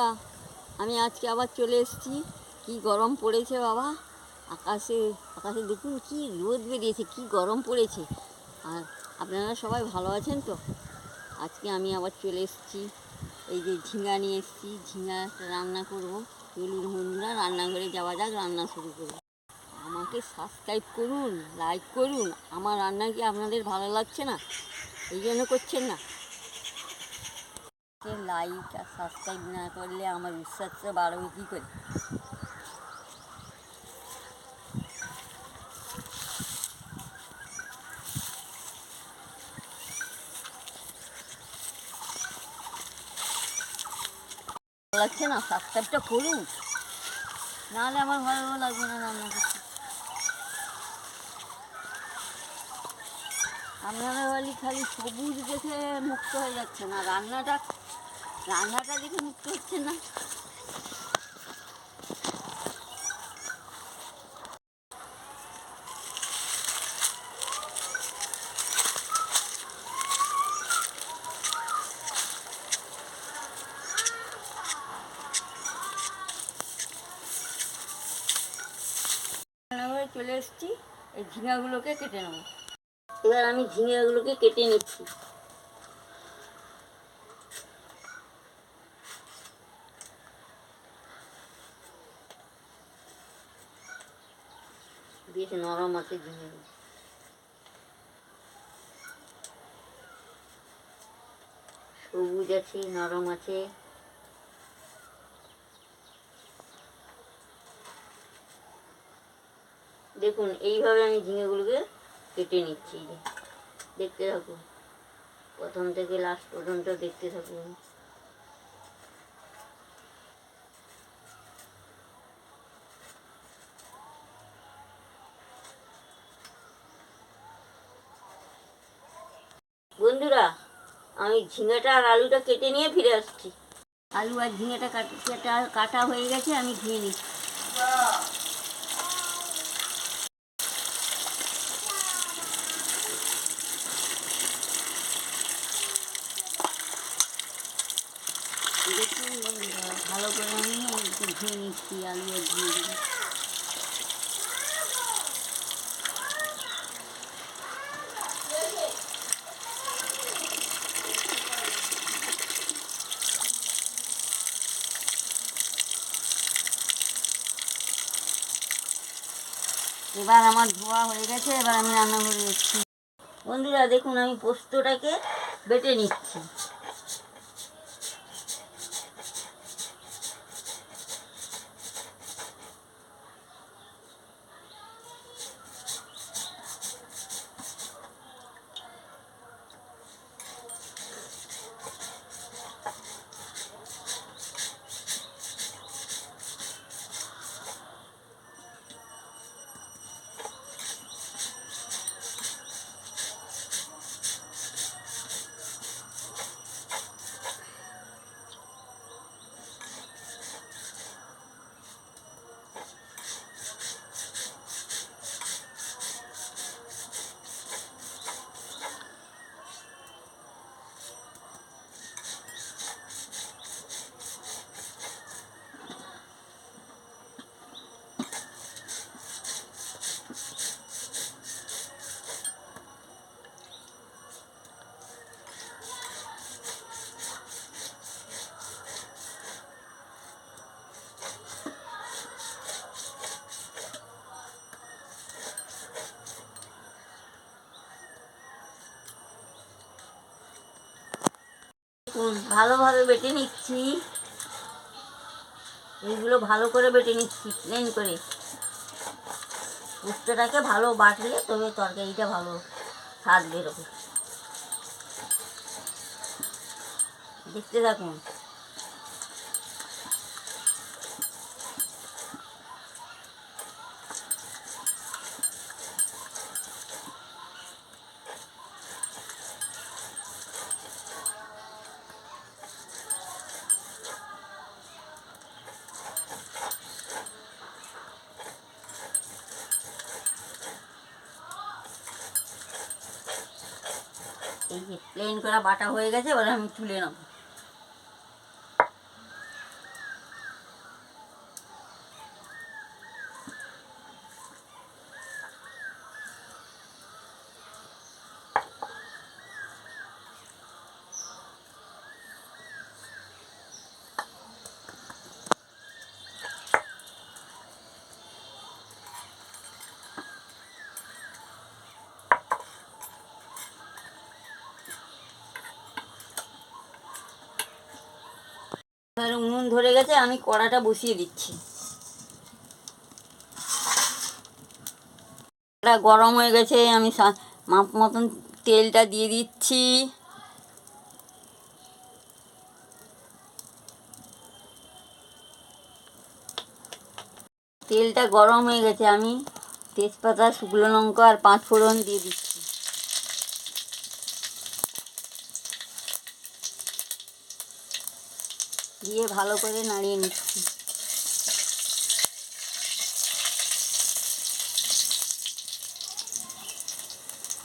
বন্ধুরা আমি আজকে আবার চলে এসেছি। কি গরম পড়েছে বাবা? আকাশে আকাশে দেখুন কি রোদ বেরিয়েছে, কি গরম পড়েছে। আর আপনারা সবাই ভালো আছেন তো? আজকে আমি আবার চলে এসেছি। এই যে ঝিঙা নিয়ে এসেছি ঝিঙা রান্না করব। চলুন বন্ধুরা, রান্নাঘরে যাওয়া যাক, রান্না শুরু করব। আমাকে সাবস্ক্রাইব করুন লাইক করুন। আমার রান্না কি আপনাদের ভালো লাগছে না? এই জন্য করছেন না? লাইক আর সাবস্ক্রাইব না করলে আমার উৎসাহটা বাড়বে কী করে? লাগছে না? সাবস্ক্রাইবটা করুন। নাহলে আমার ভালো লাগবে না রান্না করতে। আপনারা খালি সবুজ দেখে মুক্ত হয়ে যাচ্ছে না। রান্নাটা রান্নাটা দেখে মুক্ত হচ্ছে না। চলে এসেছি, এই ঝিঙাগুলোকে কেটে নেব। এবার আমি ঝিঙেগুলোকে কেটে নিচ্ছি। বেশ নরম আছে ঝিঙে সবুজ আছে, নরম আছে। দেখুন, এইভাবে আমি ঝিঙেগুলোকে কেটে নিচ্ছি। দেখতে থাকুন। প্রথম থেকে লাস্ট পর্যন্ত দেখতে থাকুন। বন্ধুরা, আমি ঝিঙেটা আর আলুটা কেটে নিয়ে ফিরে আসছি। আলু আর ঝিঙেটা কাটা কাটা হয়ে গেছে, আমি ধুয়ে নিচ্ছি। ভালো করে আমি ধুয়ে নিচ্ছি আলু আর ঝিঙে এবার আমার ধোয়া হয়ে গেছে এবার আমি রান্না করে নিচ্ছি বন্ধুরা দেখুন আমি পোস্তটাকে বেটে নিচ্ছি। ভালোভাবে বেটে নিচ্ছি। এইগুলো ভালো করে বেটে নিচ্ছি প্লেন করে। উচ্চটাকে ভালো বাটলে তবে তরকারিটা ভালো স্বাদ বেরোবে। দেখতে থাকুন। এই যে প্লেন করা বাটা হয়ে গেছে এবার আমি তুলে নেব। এবার উনুন ধরে গেছে, আমি কড়াটা বসিয়ে দিচ্ছি। কড়া গরম হয়ে গেছে, আমি মাপ মতন তেলটা দিয়ে দিচ্ছি। তেলটা গরম হয়ে গেছে, আমি তেজপাতা, শুকনো লঙ্কা আর পাঁচ ফোড়ন দিয়ে দিচ্ছি। দিয়ে ভালো করে নাড়িয়ে নিচ্ছি।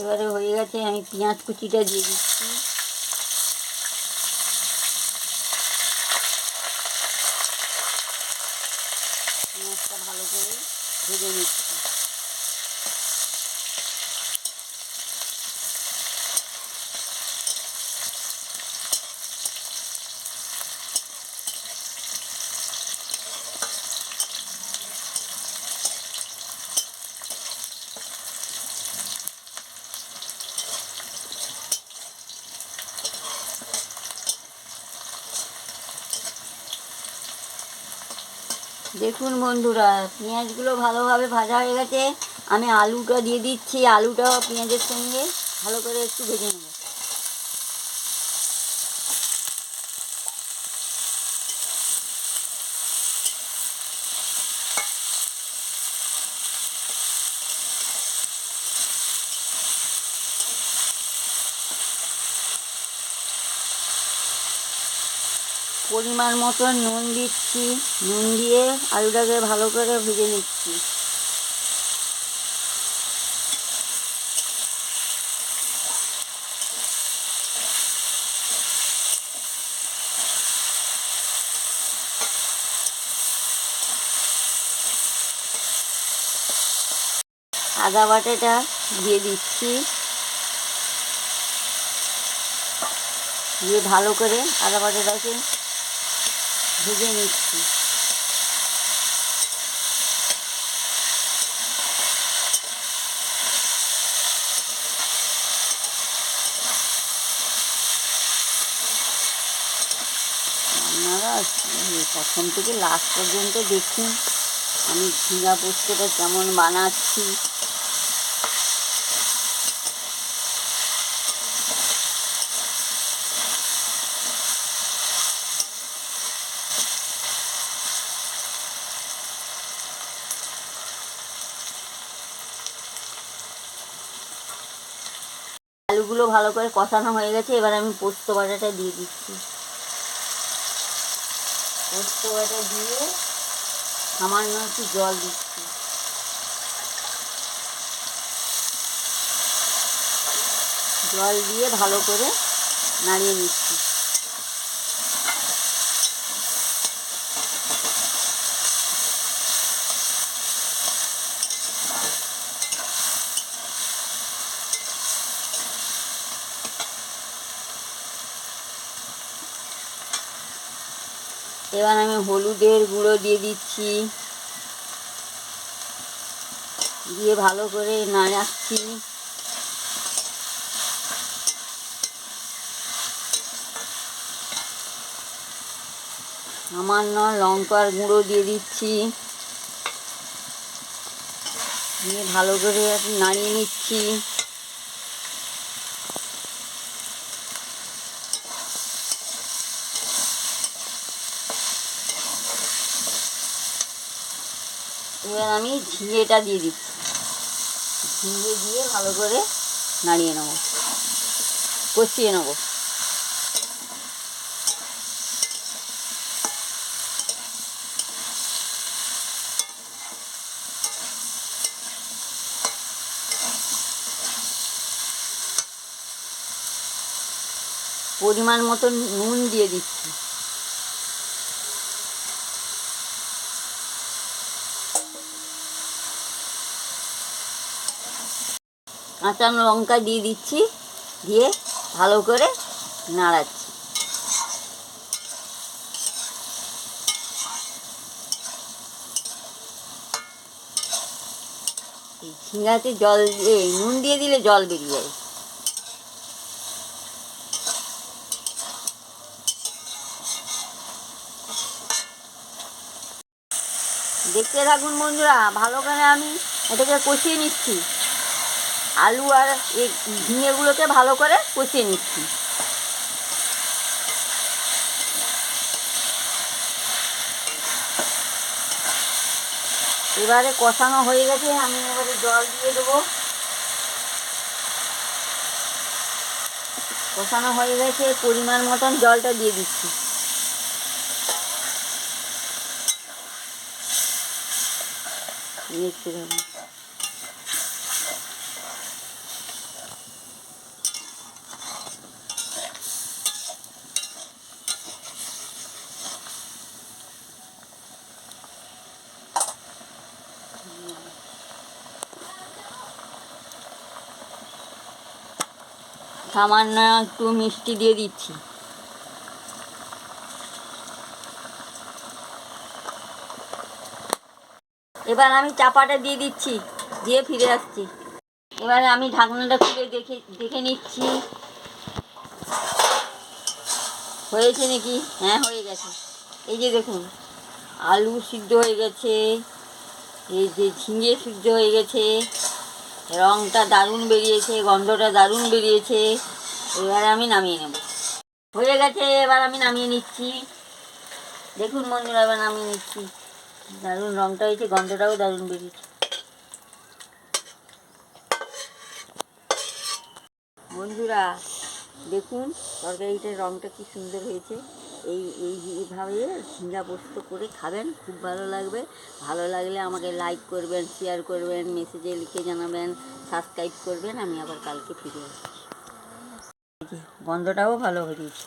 এবারে হয়ে গেছে আমি পেঁয়াজ কুচিটা দিয়ে দিচ্ছি পেঁয়াজটা ভালো করে ভেজে নিচ্ছি দেখুন বন্ধুরা, পেঁয়াজগুলো ভালোভাবে ভাজা হয়ে গেছে। আমি আলুটা দিয়ে দিচ্ছি আলুটা পেঁয়াজের সঙ্গে ভালো করে একটু ভেজে নেব। পরিমাণ মতো নুন দিচ্ছি। নুন দিয়ে আলুটাকে ভালো করে ভেজে নিচ্ছি। আদা বাটাটা দিয়ে দিচ্ছি। দিয়ে ভালো করে আদা বাটাটাকে ভেজে নিচ্ছি। আপনারা প্রথম থেকে লাস্ট পর্যন্ত দেখুন আমি ঝিঙ্গা পোস্তটা কেমন বানাচ্ছি। আলুগুলো ভালো করে কষানো হয়ে গেছে, এবার আমি পোস্ত বাটাটা দিয়ে দিচ্ছি। পোস্ত বাটা দিয়ে সামান্য একটু জল দিচ্ছি। জল দিয়ে ভালো করে নাড়িয়ে নিচ্ছি। এবার আমি হলুদের গুঁড়ো দিয়ে দিচ্ছি। দিয়ে ভালো করে নাড়াচ্ছি। সামান্য লঙ্কার গুঁড়ো দিয়ে দিচ্ছি। দিয়ে ভালো করে নাড়িয়ে নিচ্ছি। এবার আমি ঝিঙেটা দিয়ে দিচ্ছি। ঝিঙে দিয়ে ভালো করে নাড়িয়ে নেব। কষিয়ে নেব। পরিমাণ মতো নুন দিয়ে দিচ্ছি। কাঁচা লঙ্কা দিয়ে দিচ্ছি, দিয়ে ভালো করে নাড়াচ্ছি। ঝিঙাতে জল নুন দিয়ে দিলে জল বেরিয়ে যায়। দেখতে থাকুন বন্ধুরা, ভালো করে আমি এটাকে কষিয়ে নিচ্ছি। আলু আর এই ঝিঙেগুলোকে ভালো করে কষিয়ে নিচ্ছি। এবারে কষানো হয়ে গেছে, আমি এবারে জল দিয়ে দেবো। কষানো হয়ে গেছে, পরিমাণ মতন জলটা দিয়ে দিচ্ছি। মিক্সি সামান্য একটু মিষ্টি দিয়ে দিচ্ছি। এবার আমি চাপাটা দিয়ে দিচ্ছি, দিয়ে ফিরে আসছি। এবারে আমি ঢাকনাটা খুলে দেখে দেখে নিচ্ছি। হয়েছে নাকি? হ্যাঁ হয়ে গেছে। এই যে দেখুন, আলু সিদ্ধ হয়ে গেছে, এই যে ঝিঙে সিদ্ধ হয়ে গেছে। রঙটা দারুণ বেরিয়েছে, গন্ধটা দারুণ বেরিয়েছে। এবারে আমি নামিয়ে নেব। হয়ে গেছে, এবার আমি নামিয়ে নিচ্ছি। দেখুন বন্ধুরা, এবার নামিয়ে নিচ্ছি। দারুণ রঙটা হয়েছে, গন্ধটাও দারুণ বেরিয়েছে। বন্ধুরা, দেখুন তরকারিটার রঙটা কি সুন্দর হয়েছে। এই এই, এইভাবে ঝিঙ্গা পোস্ত করে খাবেন, খুব ভালো লাগবে। ভালো লাগলে আমাকে লাইক করবেন শেয়ার করবেন মেসেজে লিখে জানাবেন সাবস্ক্রাইব করবেন, আমি আবার কালকে ফিরে আসি গন্ধটাও ভালো বেরিয়েছে